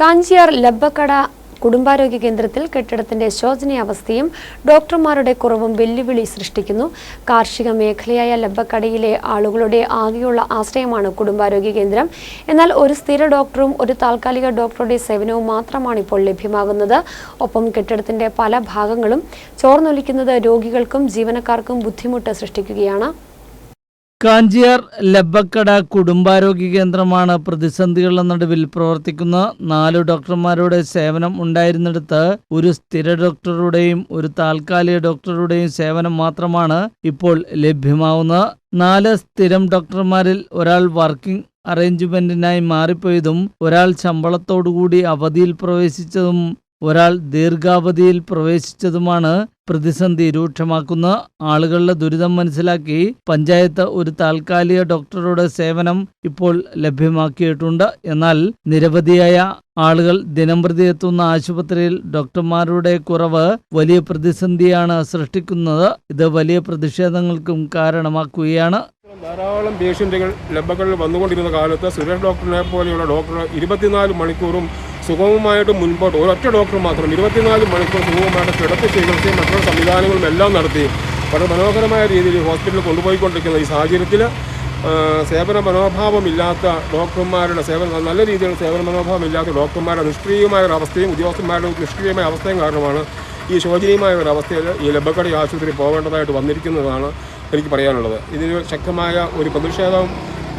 കാഞ്ചിയാർ ലബ്ബക്കട കുടുംബാരോഗ്യ കേന്ദ്രത്തിൽ കെട്ടിടത്തിന്റെ ശോചനീയാവസ്ഥയും ഡോക്ടർമാരുടെ കുറവും വെല്ലുവിളി സൃഷ്ടിക്കുന്നു. കാർഷിക മേഖലയായ ലബ്ബക്കടയിലെ ആളുകളുടെ ആകെയുള്ള ആശ്രയമാണ് കുടുംബാരോഗ്യ കേന്ദ്രം. എന്നാൽ ഒരു സ്ഥിര ഡോക്ടറും ഒരു താൽക്കാലിക ഡോക്ടറുടെ സേവനവും മാത്രമാണ് ഇപ്പോൾ ലഭ്യമാകുന്നത്. ഒപ്പം കെട്ടിടത്തിന്റെ പല ഭാഗങ്ങളും ചോർന്നൊലിക്കുന്നത് രോഗികൾക്കും ജീവനക്കാർക്കും ബുദ്ധിമുട്ട് സൃഷ്ടിക്കുകയാണ്. കാഞ്ചിയാർ ലബ്ബക്കട കുടുംബാരോഗ്യ കേന്ദ്രമാണ് പ്രതിസന്ധികളുടെ നടുവിൽ പ്രവർത്തിക്കുന്ന നാലു ഡോക്ടർമാരുടെ സേവനം ഉണ്ടായിരുന്നിടത്ത് ഒരു സ്ഥിര ഡോക്ടറുടെയും ഒരു താൽക്കാലിക ഡോക്ടറുടെയും സേവനം മാത്രമാണ് ഇപ്പോൾ ലഭ്യമാവുന്നത് നാല് സ്ഥിരം ഡോക്ടർമാരിൽ ഒരാൾ വർക്കിംഗ് അറേഞ്ച്മെന്റിനായി മാറിപ്പോയതും ഒരാൾ ശമ്പളത്തോടുകൂടി അവധിയിൽ പ്രവേശിച്ചതും ഒരാൾ ദീർഘാവധിയിൽ പ്രവേശിച്ചതുമാണ് പ്രതിസന്ധി രൂക്ഷമാക്കുന്ന ആളുകളുടെ ദുരിതം മനസ്സിലാക്കി പഞ്ചായത്ത് ഒരു താൽക്കാലിക ഡോക്ടറുടെ സേവനം ഇപ്പോൾ ലഭ്യമാക്കിയിട്ടുണ്ട്. എന്നാൽ നിരവധിയായ ആളുകൾ ദിനംപ്രതി എത്തുന്ന ആശുപത്രിയിൽ ഡോക്ടർമാരുടെ കുറവ് വലിയ പ്രതിസന്ധിയാണ് സൃഷ്ടിക്കുന്നത്. ഇത് വലിയ പ്രതിഷേധങ്ങൾക്കും കാരണമാക്കുകയാണ്. ധാരാളം പേഷ്യന്റുകൾ ലബകളിൽ വന്നുകൊണ്ടിരുന്ന കാലത്ത് സുരേഷ് ഡോക്ടറിനെ പോലെയുള്ള ഡോക്ടർ ഇരുപത്തിനാല് മണിക്കൂറും സുഗമമായിട്ട് മുൻപോട്ട് ഒരൊറ്റ ഡോക്ടർ മാത്രം ഇരുപത്തിനാല് മണിക്കൂർ സുഗമമായിട്ട് കിടത്തി ചികിത്സയും മറ്റുള്ള സംവിധാനങ്ങളും എല്ലാം നടത്തി. വളരെ മനോഹരമായ രീതിയിൽ ഹോസ്പിറ്റലിൽ കൊണ്ടുപോയിക്കൊണ്ടിരിക്കുന്ന ഈ സാഹചര്യത്തിൽ സേവന മനോഭാവമില്ലാത്ത ഡോക്ടർമാരുടെ സേവന നല്ല രീതിയിൽ സേവന മനോഭാവമില്ലാത്ത ഡോക്ടർമാരുടെ നിഷ്ക്രിയമായ ഒരു അവസ്ഥയും ഉദ്യോഗസ്ഥന്മാരുടെ നിഷ്ക്രിയമായ അവസ്ഥയും കാരണമാണ് ഈ ശോചനീയമായ ഒരു അവസ്ഥയിൽ ഈ ലബക്കടി ആശുപത്രി പോകേണ്ടതായിട്ട് വന്നിരിക്കുന്നതാണ് എനിക്ക് പറയാനുള്ളത്. ഇതിന് ശക്തമായ ഒരു പ്രതിഷേധം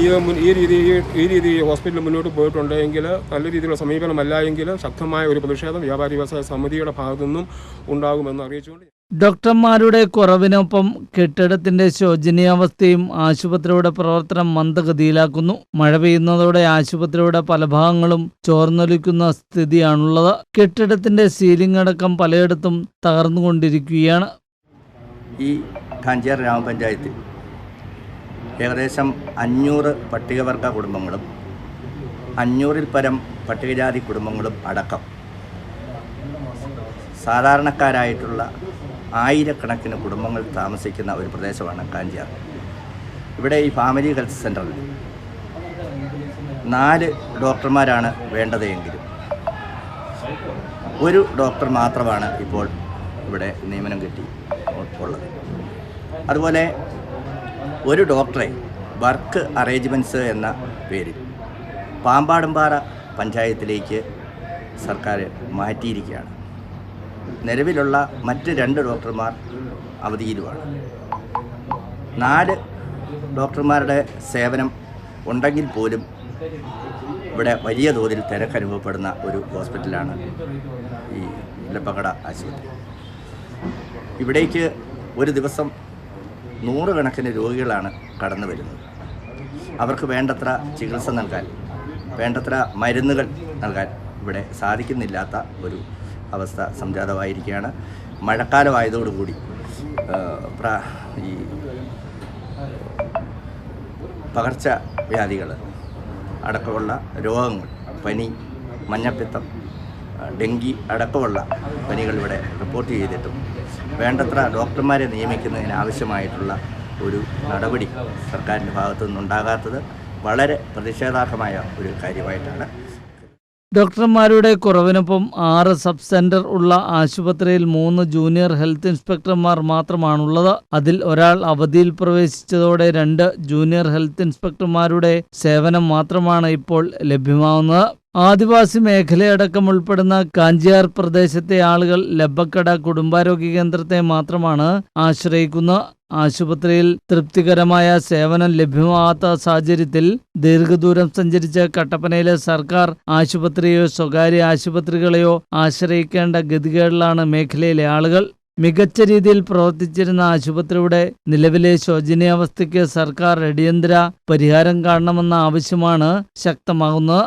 ഈ ഈ രീതി ഈ രീതി ഹോസ്പിറ്റൽ മുന്നോട്ട് പോയിട്ടുണ്ടെങ്കിൽ നല്ല രീതിയിലുള്ള സമീപനമല്ല എങ്കിൽ ശക്തമായ ഒരു പ്രതിഷേധം വ്യാപാരി വ്യവസായ സമിതിയുടെ ഭാഗത്തു നിന്നും ഉണ്ടാകുമെന്ന് അറിയിച്ചുകൊണ്ട് ഡോക്ടർമാരുടെ കുറവിനൊപ്പം കെട്ടിടത്തിന്റെ ശോചനീയാവസ്ഥയും ആശുപത്രിയുടെ പ്രവർത്തനം മന്ദഗതിയിലാക്കുന്നു. മഴ പെയ്യുന്നതോടെ ആശുപത്രിയുടെ പല ഭാഗങ്ങളും ചോർന്നൊലിക്കുന്ന സ്ഥിതിയാണുള്ളത്. കെട്ടിടത്തിന്റെ സീലിംഗ് അടക്കം പലയിടത്തും തകർന്നുകൊണ്ടിരിക്കുകയാണ്. ഈ കാഞ്ചേർ ഗ്രാമപഞ്ചായത്തിൽ ഏകദേശം അഞ്ഞൂറ് പട്ടികവർഗ കുടുംബങ്ങളും അഞ്ഞൂറിൽ പരം പട്ടികജാതി കുടുംബങ്ങളും അടക്കം. സാധാരണക്കാരായിട്ടുള്ള ആയിരക്കണക്കിന് കുടുംബങ്ങൾ താമസിക്കുന്ന ഒരു പ്രദേശമാണ് കാഞ്ചിയാർ. ഇവിടെ ഈ ഫാമിലി ഹെൽത്ത് സെന്ററിൽ നാല് ഡോക്ടർമാരാണ് വേണ്ടതെങ്കിലും. ഒരു ഡോക്ടർ മാത്രമാണ് ഇപ്പോൾ ഇവിടെ നിയമനം കിട്ടി ഉള്ളത് അതുപോലെ ഒരു ഡോക്ടറെ വർക്ക് അറേഞ്ച്മെന്റ്സ് എന്ന പേരിൽ പാമ്പാടുംപാറ പഞ്ചായത്തിലേക്ക് സർക്കാർ മാറ്റിയിരിക്കുകയാണ്. നിലവിലുള്ള മറ്റ് രണ്ട് ഡോക്ടർമാർ അവധിയിലുമാണ്. നാല് ഡോക്ടർമാരുടെ സേവനം ഉണ്ടെങ്കിൽ പോലും ഇവിടെ വലിയ തോതിൽ തിരക്ക് അനുഭവപ്പെടുന്ന ഒരു ഹോസ്പിറ്റലാണ് ഈ ഇല്ലപ്പകട ആശുപത്രി. ഇവിടേക്ക് ഒരു ദിവസം നൂറുകണക്കിന് രോഗികളാണ് കടന്നു വരുന്നത്. അവർക്ക് വേണ്ടത്ര ചികിത്സ നൽകാൻ വേണ്ടത്ര മരുന്നുകൾ നൽകാൻ ഇവിടെ സാധിക്കുന്നില്ലാത്ത ഒരു അവസ്ഥ സംജാതമായിരിക്കുകയാണ്. മഴക്കാലമായതോടുകൂടി ഈ പകർച്ചവ്യാധികൾ അടക്കമുള്ള രോഗങ്ങൾ പനി മഞ്ഞപ്പിത്തം ഡെങ്കി അടക്കമുള്ള പനികൾ ഇവിടെ റിപ്പോർട്ട് ചെയ്തിട്ടും വേണ്ടത്ര ഡോക്ടർമാരെ നിയമിക്കുന്നതിന് ആവശ്യമായിട്ടുള്ള ഒരു നടപടി സർക്കാരിന്റെ ഭാഗത്തു നിന്നുണ്ടാകാത്തത് വളരെ പ്രതിഷേധാർഹമായ ഒരു കാര്യമായിട്ടാണ്. ഡോക്ടർമാരുടെ കുറവിനൊപ്പം ആറ് സബ് സെന്റർ ഉള്ള ആശുപത്രിയിൽ മൂന്ന് ജൂനിയർ ഹെൽത്ത് ഇൻസ്പെക്ടർമാർ മാത്രമാണുള്ളത്. അതിൽ ഒരാൾ അവധിയിൽ പ്രവേശിച്ചതോടെ രണ്ട് ജൂനിയർ ഹെൽത്ത് ഇൻസ്പെക്ടർമാരുടെ സേവനം മാത്രമാണ് ഇപ്പോൾ ലഭ്യമാവുന്നത്. ആദിവാസി മേഖലയടക്കം ഉൾപ്പെടുന്ന കാഞ്ചിയാർ പ്രദേശത്തെ ആളുകൾ ലബക്കട കുടുംബാരോഗ്യ കേന്ദ്രത്തെ മാത്രമാണ് ആശ്രയിക്കുന്ന ആശുപത്രിയിൽ തൃപ്തികരമായ സേവനം ലഭ്യമാകാത്ത സാഹചര്യത്തിൽ ദീർഘദൂരം സഞ്ചരിച്ച കട്ടപ്പനയിലെ സർക്കാർ ആശുപത്രിയോ സ്വകാര്യ ആശുപത്രികളെയോ ആശ്രയിക്കേണ്ട ഗതികേടിലാണ് മേഖലയിലെ ആളുകൾ. മികച്ച രീതിയിൽ പ്രവർത്തിച്ചിരുന്ന ആശുപത്രിയുടെ നിലവിലെ ശോചനീയാവസ്ഥയ്ക്ക് സർക്കാർ അടിയന്തര പരിഹാരം കാണണമെന്ന ആവശ്യമാണ് ശക്തമാകുന്നത്.